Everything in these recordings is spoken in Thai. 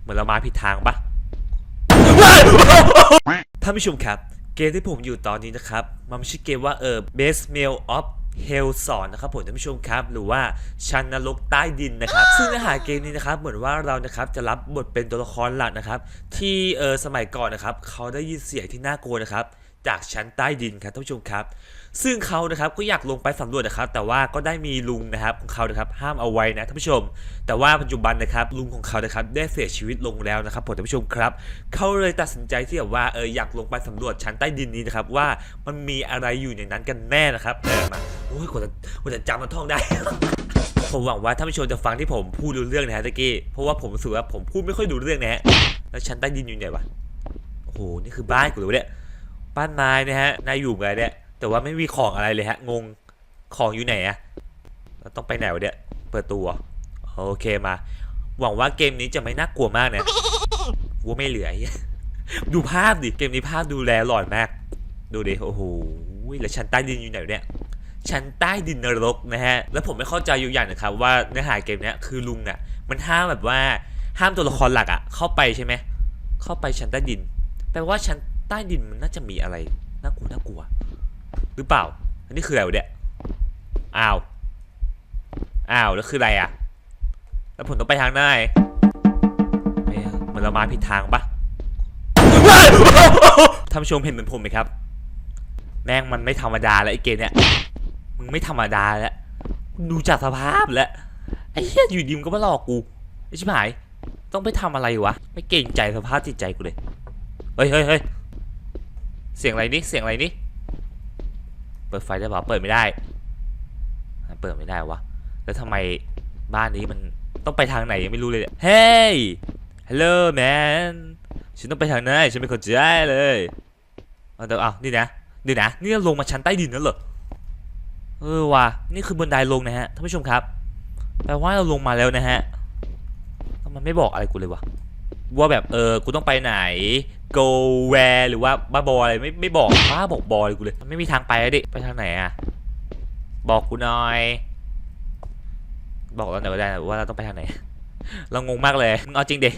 เหมือนเรามาผิดทางปะท่านผู้ชมครับ เกมที่ผมอยู่ตอนนี้นะครับ มันไม่ใช่เกมว่าเออ Best Meal of Hell สอนนะครับผมท่านผู้ชมครับหรือว่าชันนรกใต้ดินนะครับ ซึ่งเนื้อหาเกมนี้นะครับเหมือนว่าเรานะครับจะรับบทเป็นตัวละครหลักนะครับ ที่เออสมัยก่อนนะครับเขาได้ยินเสียงที่น่ากลัวนะครับ จากชั้นใต้ดินครับท่านผู้ชมครับ ซึ่งเขานะครับก็อยากลงไปสำรวจนะครับ แต่ว่าก็ได้มีลุงนะครับของเขานะครับห้ามเอาไว้นะท่านผู้ชม แต่ว่าปัจจุบันนะครับลุงของเขานะครับได้เสียชีวิตลงแล้วนะครับผมท่านผู้ชมครับเขาเลยตัดสินใจที่แบบว่าเอออยากลงไปสำรวจชั้นใต้ดินนี้นะครับว่ามันมีอะไรอยู่ในนั้นกันแน่นะครับเออมาโอ้ยกว่าจะกว่าจะจำมันท่องได้ ผมหวังว่าท่านผู้ชมจะฟังที่ผมพูดรู้เรื่องนะฮะตะกี้เพราะว่าผมรู้สึกว่าผมพูดไม่ค่อยรู้เรื่องนะฮะแล้วชั้นใต้ดินอยู่ไหนวะโอ้โหนี่คือบ้านกูหรือวะเนี่ย บ้านไม้นะฮะ นายอยู่ไงเนี่ย แต่ว่าไม่มีของอะไรเลยฮะ งง ของอยู่ไหนอะแล้วต้องไปไหนวะเนี่ย เปิดตัวโอเคมา หวังว่าเกมนี้จะไม่น่ากลัวมากนะว่าไม่เหลือ ดูภาพดิ เกมนี้ภาพดูแลหลอนมาก ดูดิ โอ้โห แล้วชั้นใต้ดินอยู่ไหนวะเนี่ยชั้นใต้ดินนรกนะฮะ แล้วผมไม่เข้าใจอยู่อย่างหนึงครับว่าเนื้อหาเกมเนี้ยคือลุงอะ มันห้ามแบบว่าห้ามตัวละครหลักอะเข้าไปใช่ไหม เข้าไปชั้นใต้ดิน แปลว่าชั้น ใต้ดินมันน่าจะมีอะไรน่ากลัวน่ากลัว หรือเปล่า อันนี้คืออะไรเนี่ย อ้าว อ้าว แล้วคืออะไรอะ แล้วผมต้องไปทางไหนเหมือนเรามาผิดทางปะท่านผู้ชมเห็นเหมือนผมไหมครับ แม่งมันไม่ธรรมดาแล้วไอ้เกมเนี่ยมึงไม่ธรรมดาแล้วดูจากสภาพแล้วไอ้เหี้ยอยู่ดีมก็มาหลอกกูไอ้ชิบหาย ต้องไปทำอะไรวะ ไม่เกรงใจสภาพจิตใจกูเลย เฮ้ยเฮ้ยเฮ้ย เสียงอะไรนี่เสียงอะไรนี่เปิดไฟได้เปล่าเปิดไม่ได้เปิดไม่ได้วะแล้วทำไมบ้านนี้มันต้องไปทางไหนยังไม่รู้เลยเฮ้ยฮัลโหลแมนฉันต้องไปทางไหนฉันไม่เข้าใจเลยเอาเดี๋ยวเอานี่นะเดี๋ยวนะนี่ลงมาชั้นใต้ดินนั่นเหรอเออว่ะนี่คือบันไดลงนะฮะท่านผู้ชมครับแปลว่าเราลงมาแล้วนะฮะมันไม่บอกอะไรกูเลยวะว่าแบบเออกูต้องไปไหน go where หรือว่าบ้าบออะไรไม่ไม่บอกบ้าบอกบอยกูเลยไม่มีทางไปแล้วดิไปทางไหนอะบอกกูหน่อย บอกแล้วเดี๋ยวก็ได้นะว่าเราต้องไปทางไหน เรางงมากเลยมึงเอาจริงดิ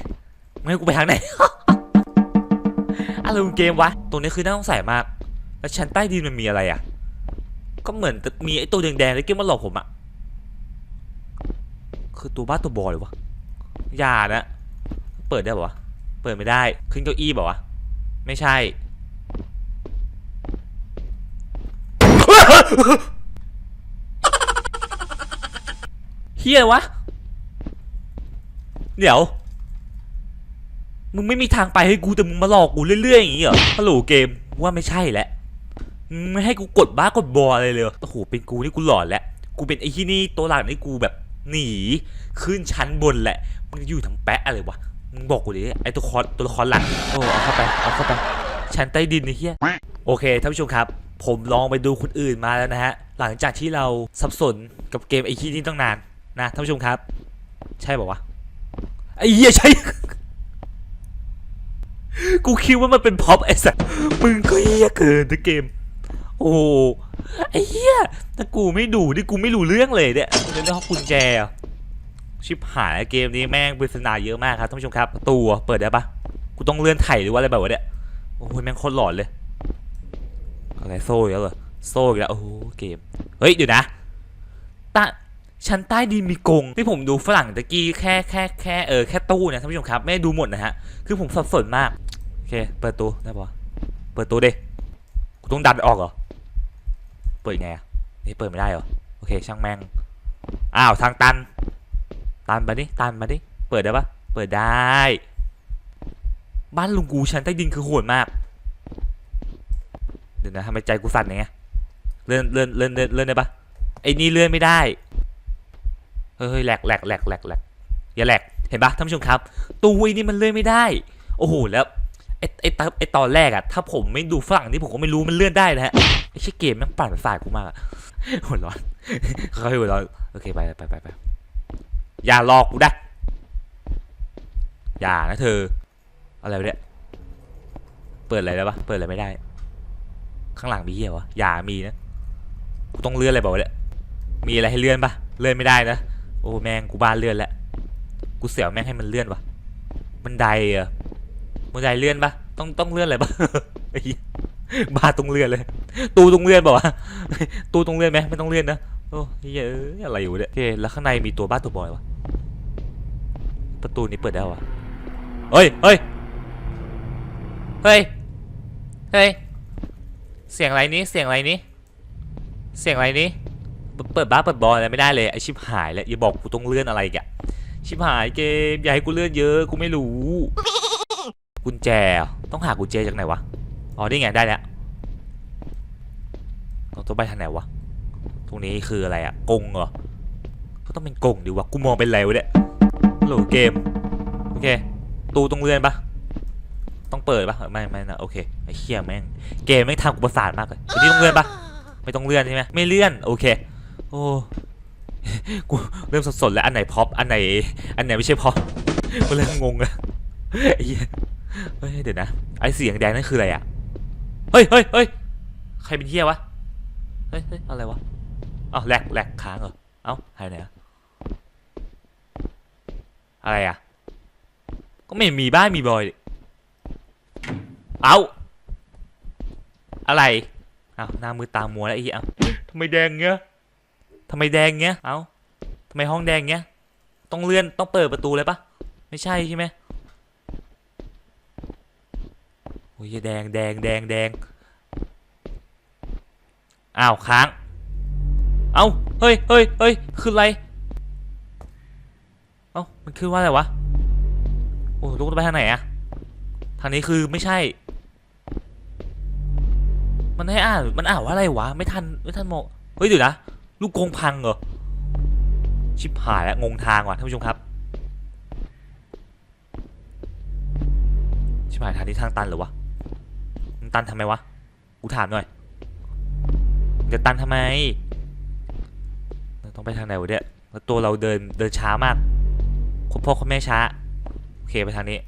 มึงให้กูไปทางไหนอะไรของเกมวะตรงนี้คือน่าสงสัยมาก แล้วชั้นใต้ดินมันมีอะไรอะก็เหมือนมีไอ้ตัวแดงๆแล้วเกมมาหลอกผมอะคือตัวบ้าตัวบอเลยวะอย่านะ เปิดได้ปะวะ เปิดไม่ได้ ขึ้นเก้าอี้บอกวะ ไม่ใช่ เฮียวะ เดี๋ยว มึงไม่มีทางไปให้กูแต่มึงมาหลอกกูเรื่อยๆอย่างงี้เหรอ ฮัลโหลเกม ว่าไม่ใช่แหละ ไม่ให้กูกดบ้ากดบออะไรเลยเหรอโอ้โห เป็นกูนี่กูหลอนแล้ว กูเป็นไอ้ที่นี่ตัวหลักนี่กูแบบหนี ขึ้นชั้นบนแหละ มึงอยู่ทั้งแปะอะไรวะ มึงบอกกูดิไอ้ตัวละครตัวละครหลักโอ้เอาเข้าไปเอาเข้าไปชั้นใต้ดินนี่เฮียโอเคท่านผู้ชมครับ ผมลองไปดูคนอื่นมาแล้วนะฮะหลังจากที่เราสับสนกับเกมไอ้ที่นี่ตั้งนานนะท่านผู้ชมครับ ใช่ป่าวะไอ้เหี้ยใช่กูคิดว่ามันเป็นพ็อปไอ้สัสมึงก็เหี้ยเกินนะเกม โอ้โหไอ้เหี้ยถ้ากูไม่ดูนี่กูไม่รู้เรื่องเลยเนี่ยเรื่องห้องกุญแจอะ ชิบหายเกมนี้แม่งปริศนาเยอะมากครับท่านผู้ชมครับตูอะเปิดได้ปะกูต้องเลื่อนไถหรือว่าอะไรแบบวะเนี่ยโอ้ยแม่งโคตรหลอนเลยอะไรโซ่แล้วเหรอโซ่แล้วโอ้โหเกมเฮ้ยเดี๋ยวนะใต้ชั้นใต้ดินมีกงที่ผมดูฝรั่งตะกี้แค่แค่แค่เออแค่ตู้นะท่านผู้ชมครับไม่ดูหมดนะฮะคือผมสับสนมากโอเคเปิดตู้ได้ปะเปิดตู้ดิกูต้องดันออกเหรอเปิดไงอะนี่เปิดไม่ได้เหรอโอเคช่างแม่งอ้าวทางตัน ตันมาดิตันมาดิเปิดได้ปะเปิดได้ บ้านลุงกูชั้นใต้ดินคือโหดมาก เดี๋ยวนะทำไมใจกูสั่นอย่างเงี้ยเลื่อนเลื่อนเลื่อนเลื่อนเลื่อนได้ปะไอ้นี่เลื่อนไม่ได้เฮ้ยแหลกแหลกแหลกแหลกแหลกอย่าแหลกเห็นปะท่านผู้ชมครับตู้ไอ้นี่มันเลื่อนไม่ได้ โอ้โหแล้วไอ้ไอ้ตอนไอ้ตอนแรกอะถ้าผมไม่ดูฝรั่งนี่ผมก็ไม่รู้มันเลื่อนได้นะฮะไอ้เชี่ยเกมม่งปั่นประสาทกูมากอะหัวร้อนเขาให้หัวร้อนโอเคไปไปไปไป อย่าหลอกกูนะอย่านะเธอ อะไรเนี่ย เปิดอะไรได้ปะเปิดอะไรไม่ได้ ข้างหลังมีเหี้ยวะ อย่ามีนะ กูต้องเลื่อนอะไรเปล่าเนี่ย มีอะไรให้เลื่อนปะเลื่อนไม่ได้นะ โอ้แม่งกูบ้านเลื่อนแล้ว กูเสียวแม่งให้มันเลื่อนวะบันไดอะบันไดเลื่อนปะต้องต้องเลื่อนอะไรปะไอ้บ้าต้องเลื่อนเลย ตูต้องเลื่อนเปล่าตูต้องเลื่อนไหมไม่ต้องเลื่อนนะโอ้ยเอ้ยอะไรอยู่เนี่ยโอเคแล้วข้างในมีตัวบ้าตัวบอยวะ ประตูนี้เปิดได้วะเฮ้ยเฮ้ยเฮ้ยเฮ้ยเสียงอะไรนี้เสียงอะไรนี้เสียงอะไรนี้เปิดบ้าเปิดบอลอะไรไม่ได้เลยไอชิบหายแล้วอย่าบอกกูต้องเลื่อนอะไรอีกชิบหายเกมอย่าให้กูเลื่อนเยอะกูไม่รู้ กุญแจต้องหากุญแจจากไหนวะอ๋อนี่ไงได้แล้วเราต้องไปทางไหนวะตรงนี้คืออะไรอะกงเหรอก็ต้องเป็นกงดิวะกูมองเป็นอะไรวะเนี่ย หลเกม โอเคตูต้องเลื่อนปะต้องเปิดปะไม่ไม่นะโอเคไอ้เหี้ยแม่งเกมแม่งทำกูประสาทมากเลยตัวนี้ต้องเลื่อนปะไม่ต้องเลื่อนใช่ไหมไม่เลื่อนโอเคโอ้กูเริ่มสับสนแล้วอันไหนพ็อปอันไหนอันไหนไม่ใช่พ็อปกูเริ่มงงแล้วไอ้เหี้ยเฮ้ยเดี๋ยวนะไอ้เสียงแดงนั่นคืออะไรอะเฮ้ยเฮ้ยเฮ้ยใครเป็นเฮียวะเฮ้ยเฮ้ยอะไรวะอ้าแหลกแหลกค้างเหรอเอ้าหายไปไหนอะ อะไรอะ ก็ไม่เห็นมีบ้านมีบอยเอ้าอะไรเอาหน้ามือตามัวแล้วไอ้เหี้ยเอาทำไมแดงเงี้ยทำไมแดงเงี้ยเอ้าทำไมห้องแดงเงี้ยต้องเลื่อนต้องเปิดประตูเลยปะไม่ใช่ใช่ไหมโอ้ยแดงแดงแดงแดงอ้าวค้าง เอ้าเฮ้ยเฮ้ยเฮ้ยคืออะไร มันคือว่าอะไรวะ โอ้ลูกต้องไปทางไหนอะทางนี้คือไม่ใช่ มันให้อ่านมันอ่านว่าอะไรวะ ไม่ทันไม่ทันมองเฮ้ยเดี๋ยวนะ ลูกกงพังเหรอ ชิบหายแล้วงงทางว่ะท่านผู้ชมครับ ชิบหายทางนี้ทางตันหรือวะมันตันทำไมวะ กูถามหน่อยจะตันทำไมเราต้องไปทางไหนวะเนี่ยแล้วตัวเราเดินเดินช้ามาก คุณพ่อคุณแม่ช้าโอเคไปทางนี้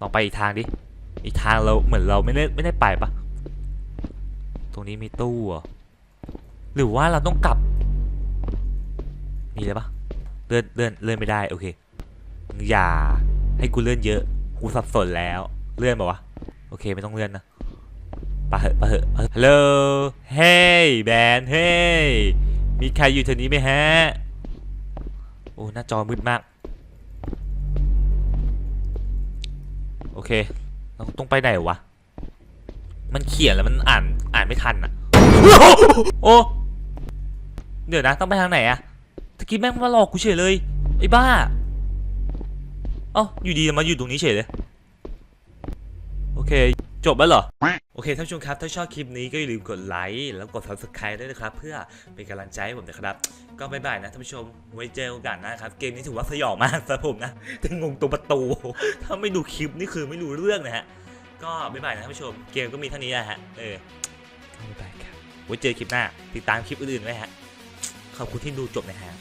ลองไปอีกทางดิอีกทางเราเหมือนเราไม่ได้ไม่ได้ไปปะตรงนี้มีตู้หรอหรือว่าเราต้องกลับ มีเลยปะเลื่อนเลื่อนเลื่อนไม่ได้โอเคอย่าให้กูเลื่อนเยอะกูสับสนแล้วเลื่อนปะวะโอเคไม่ต้องเลื่อนนะปะเหอะปะเหอะฮัลโหลเฮ้ยแบนเฮ้ยมีใครอยู่แถวนี้ไหมฮะโอ้หน้าจอมืดมาก โอเคเราต้องไปไหนวะ มันเขียนแล้วมันอ่านอ่านไม่ทันอะโอ้เดี๋ยวนะต้องไปทางไหนอะตะกี้แม่งมาหลอกกูเฉยเลยไอ้บ้าเอ้าอยู่ดีมาอยู่ตรงนี้เฉยเลยโอเค จบแล้วเหรอ โอเคท่านผู้ชมครับ ถ้าชอบคลิปนี้ก็อย่าลืมกดไลค์แล้วกด subscribe ด้วยนะครับ เพื่อเป็นกำลังใจให้ผมนะครับ ก็บ๊ายบายนะท่านผู้ชม ไว้เจอโอกาสหน้าครับ เกมนี้ถือว่าสยองมากสำหรับผมนะแต่งงตรงประตู ถ้าไม่ดูคลิปนี่คือไม่รู้เรื่องนะฮะ ก็บ๊ายบายนะท่านผู้ชม เกมก็มีเท่านี้แหละฮะ เออก็บ๊ายบายครับ ไว้เจอคลิปหน้า ติดตามคลิปอื่นๆไว้ฮะ ขอบคุณที่ดูจบนะฮะ